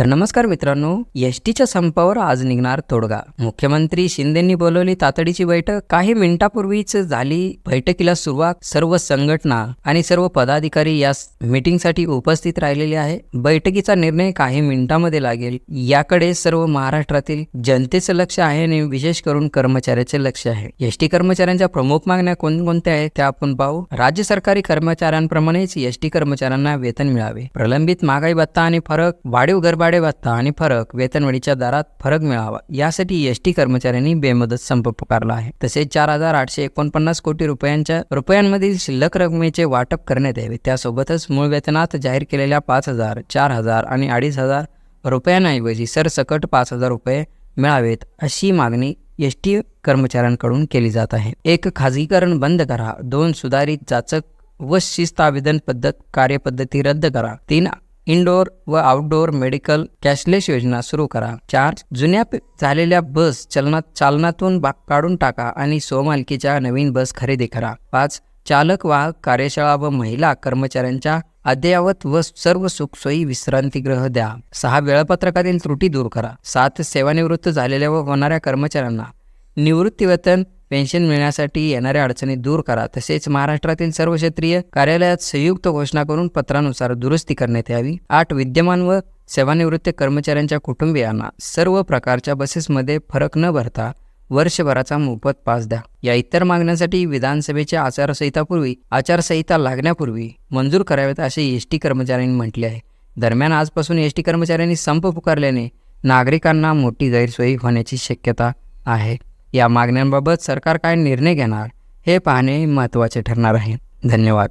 तर नमस्कार मित्रांनो एसटीच्या संपावर आज निघणार तोडगा. मुख्यमंत्री शिंदेंनी बोलवली तातडीची बैठक. काही मिनिटापूर्वीच झाली बैठकीला सुरुवात. सर्व संघटना आणि सर्व पदाधिकारी या मीटिंगसाठी उपस्थित राहिलेले आहे. बैठकीचा निर्णय काही मिनिटांमध्ये लागेल. याकडे सर्व महाराष्ट्रातील जनतेचं लक्ष आहे आणि विशेष करून कर्मचाऱ्याचे लक्ष आहे. एस टी कर्मचाऱ्यांच्या प्रमुख मागण्या कोणकोणत्या आहेत त्या आपण पाहू. राज्य सरकारी कर्मचाऱ्यांप्रमाणेच एसटी कर्मचाऱ्यांना वेतन मिळावे. प्रलंबित महागाई भत्ता आणि फरक वाढीव गरबा भत्ता आणि फरक वेतनवाढीच्या दरात फरक मिळावा यासाठी एस टी कर्मचाऱ्यांनी बेमदत संप पुकारला आहे. तसेच चार हजार आठशे एकोणपन्नास कोटी रुपयांच्या रुपयांमधील शिल्लक रकमेचे वाटप करण्यात यावे. त्यासोबतच मूळ वेतनात जाहीर केलेल्या पाच हजार चार हजार आणि अडीच हजार रुपयांऐवजी सरसकट पाच हजार रुपये मिळावेत अशी मागणी एस टी कर्मचाऱ्यांकडून केली जात आहे. एक खाजगीकरण बंद करा दोन सुधारित जाचक व शिस्त आवेदन पद्धत कार्यपद्धती रद्द करा तीन इनडोअर व आउटडोअर मेडिकल कॅशलेस योजना सुरू करा. चार जुन्या झालेल्या बस चलनात चालनातून काढून टाका आणि स्वमालकीच्या नवीन बस खरेदी करा. पाच चालक वाहक कार्यशाळा व महिला कर्मचाऱ्यांच्या अद्ययावत व सर्व सुखसोयी विश्रांतीगृह द्या. सहा वेळापत्रकातील त्रुटी दूर करा. सात सेवानिवृत्त झालेल्या व होणाऱ्या कर्मचाऱ्यांना निवृत्तीवेतन पेन्शन मिळण्यासाठी येणाऱ्या अडचणी दूर करा. तसेच महाराष्ट्रातील सर्व क्षेत्रीय कार्यालयात संयुक्त घोषणा करून पत्रानुसार दुरुस्ती करण्यात यावी. आठ विद्यमान व सेवानिवृत्त कर्मचाऱ्यांच्या कुटुंबियांना सर्व प्रकारच्या बसेसमध्ये फरक न भरता वर्षभराचा मोफत पास द्या. या इतर मागण्यांसाठी विधानसभेच्या आचारसंहितापूर्वी आचारसंहिता लागण्यापूर्वी मंजूर कराव्यात असे एस टी कर्मचाऱ्यांनी म्हटले आहे. दरम्यान आजपासून एस टी कर्मचाऱ्यांनी संप पुकारल्याने नागरिकांना मोठी गैरसोयी होण्याची शक्यता आहे. या मागण्यांबाबत सरकार काय निर्णय घेणार हे पाहणे महत्त्वाचे ठरणार आहे. धन्यवाद.